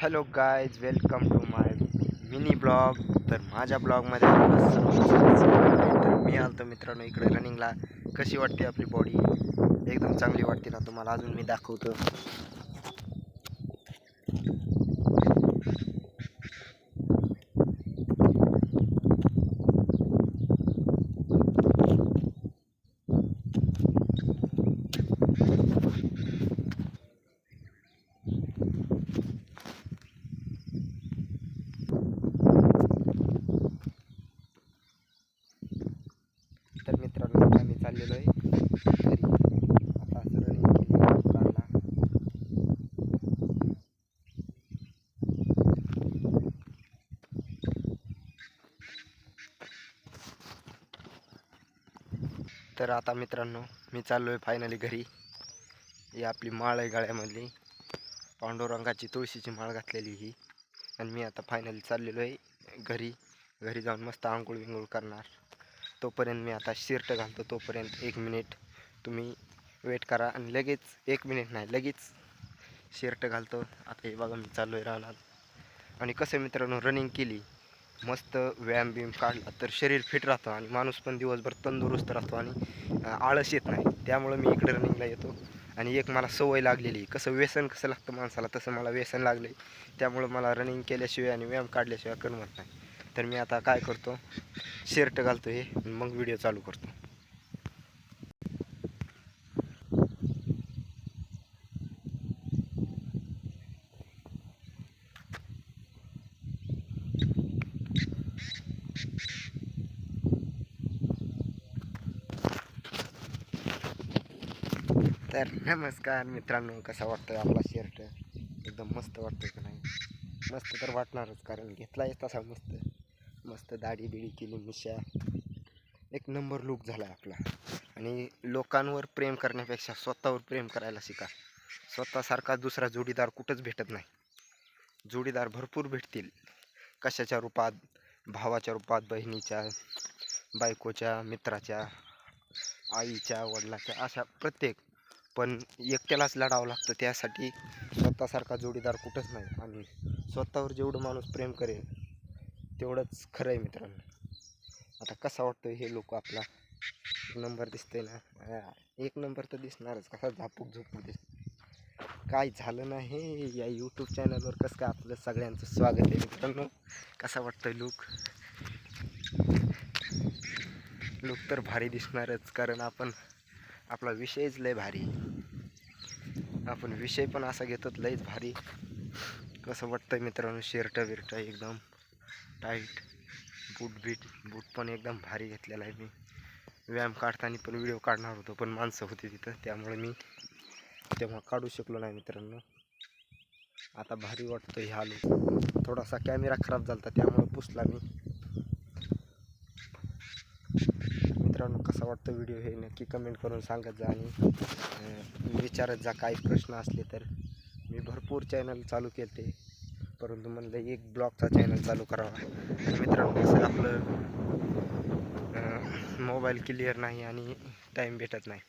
Hello guys welcome to my mini blog तर माझ्या ब्लॉगमध्ये तर मी आलतो मित्रांनो इकडे रनिंगला कशी वाटते आपली बॉडी एकदम चांगली वाटते ना तुम्हाला? अजून मी दाखवतो तर मित्रांनो आता मी चाललेलो आहे. घरी. आता असं रनिंग केली काढला तर आता मित्रांनो मी चाललो आहे फायनली घरी. ही आपली माळ आहे गाळ्यामधली. पांडुरंगाची तुळशीची माळ घातलेली ही. आणि मी आता फायनली चाललेलो आहे घरी. घरी जाऊन मस्त आंघोळ विंघोळ करणार. तोपर्यंत मी आता शिर्ट घालतो तोपर्यंत एक मिनिट तुम्ही वेट करा. आणि लगेच एक मिनिट नाही लगेच शर्ट घालतो. आता हे बघा मी चालू आहे राहणार आणि कसं मित्रांनो रनिंग केली. मस्त व्यायाम बिम काढला तर शरीर फिट राहतं आणि माणूस पण दिवसभर तंदुरुस्त राहतो आणि आळस येत नाही. त्यामुळं मी इकडे रनिंगला येतो. आणि एक मला सवय लागलेली कसं व्यसन कसं लागतं माणसाला तसं मला व्यसन लागलं आहे त्यामुळं मला रनिंग केल्याशिवाय आणि व्यायाम काढल्याशिवाय करमत नाही. तर मी आता काय करतो? शर्ट घालतो हे मग व्हिडिओ चालू करतो. तर नमस्कार मित्रांनो कसा वाटतोय आपला शर्ट एकदम मस्त वाटतोय का नाही? मस्त तर वाटणारच कारण घेतलाय तसा मस्त. मस्त दाढी बिडी केली मिशा. एक नंबर लुक झाला आपला. आणि लोकांवर प्रेम करण्यापेक्षा स्वतःवर प्रेम करायला शिका. स्वतःसारखा दुसरा जोडीदार कुठंच भेटत नाही. जोडीदार भरपूर भेटतील. कशाच्या रूपात? भावाच्या रूपात? बहिणीच्या? बायकोच्या? मित्राच्या? आईच्या? वडिलाच्या? अशा प्रत्येक. पण एकट्यालाच लढावं लागतं. त्यासाठी स्वतःसारखा जोडीदार कुठंच नाही. आणि स्वतःवर जेवढं माणूस प्रेम करेल तेवढंच खरं आहे मित्रांनो. आता कसा वाटतोय हे लोक आपला? एक नंबर दिसतंय ना? एक नंबर तर दिसणारच. कसा झापूक झोपूक दिस काय झालं नाही या यूट्यूब चॅनलवर कसं काय आपलं सगळ्यांचं स्वागत आहे मित्रांनो? कसा वाटतोय लुक लुक तर भारी दिसणारच कारण आपण आपला विषयच लय भारी. आपण विषय पण असा घेतो लयच भारी. कसं वाटतंय मित्रांनो? शर्ट बिर्ट एकदम. टाईट बूट बीट बूट पण एकदम भारी घेतलेला आहे मी. व्यायाम काढताना पण व्हिडिओ काढणार होतो पण माणसं होती तिथं. त्यामुळे मी तेव्हा काढू शकलो नाही मित्रांनो. आता भारी वाटतं ह्या लोक थोडासा कॅमेरा खराब झाला होता त्यामुळे पुसला मी. मित्रांनो कसा वाटतं व्हिडिओ हे नक्की कमेंट करून सांगत जा आणि विचारत जा. काही प्रश्न असले तर. मी भरपूर चॅनल चालू केले परंतु म्हणलं एक ब्लॉगचा चॅनल चालू करावा. मित्रांनो कसं आपलं मोबाईल क्लिअर नाही आणि टाईम भेटत नाही.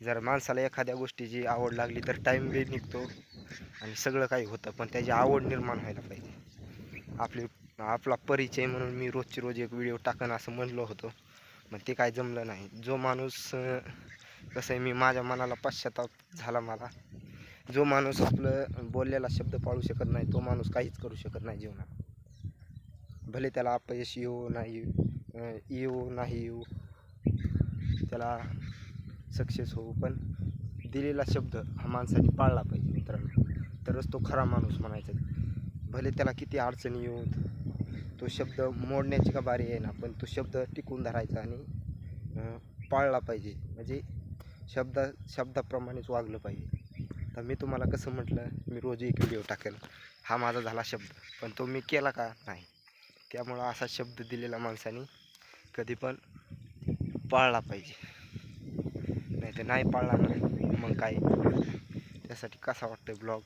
जर माणसाला एखाद्या गोष्टीची आवड लागली तर टाईम बी निघतो आणि सगळं काही होतं पण त्याची आवड निर्माण व्हायला पाहिजे. आपली आपला परिचय म्हणून मी रोजची रोज एक व्हिडिओ टाकणं असं म्हणलो होतो मग ते काय जमलं नाही. जो माणूस कसं आहे मी माझ्या मनाला पश्चाताप झाला मला. जो माणूस आपलं बोललेला शब्द पाळू शकत नाही तो माणूस काहीच करू शकत नाही जीवनात. भले त्याला अपयश येऊ नाही येऊ नाही येऊ त्याला सक्सेस होऊ पण दिलेला शब्द हा माणसाने पाळला पाहिजे मित्रांनो. तरच तो खरा माणूस म्हणायचा. भले त्याला किती अडचणी येऊ तो शब्द मोडण्याची का बारी आहे ना पण तो शब्द टिकून धरायचा आणि पाळला पाहिजे. म्हणजे शब्द शब्दाप्रमाणेच वागलं पाहिजे. तर मी तुम्हाला कसं म्हटलं मी रोज एक व्हिडिओ टाकेल हा माझा झाला शब्द. पण तो मी केला का? नाही. त्यामुळं असा शब्द दिलेला माणसाने कधी पण पाळला पाहिजे. नाही तर नाही पाळला नाही मग काय? त्यासाठी कसा वाटतं ब्लॉग?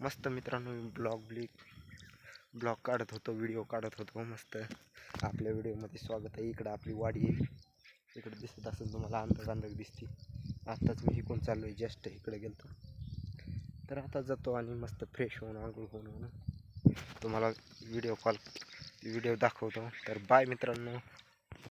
मस्त मित्रांनो ब्लॉग ब्लिक ब्लॉग काढत होतो व्हिडिओ काढत होतो. मस्त आपल्या व्हिडिओमध्ये स्वागत आहे. इकडं आपली वाडी आहे. इकडं दिसत असेल तुम्हाला अंधक अंधक दिसते. आत्ताच मी इकडून चाललो आहे जस्ट इकडे गेलतो. तर आता जातो आणि मस्त फ्रेश होऊन आंघोळ होऊन होऊन तुम्हाला व्हिडिओ कॉल व्हिडिओ दाखवतो. तर बाय मित्रांनो.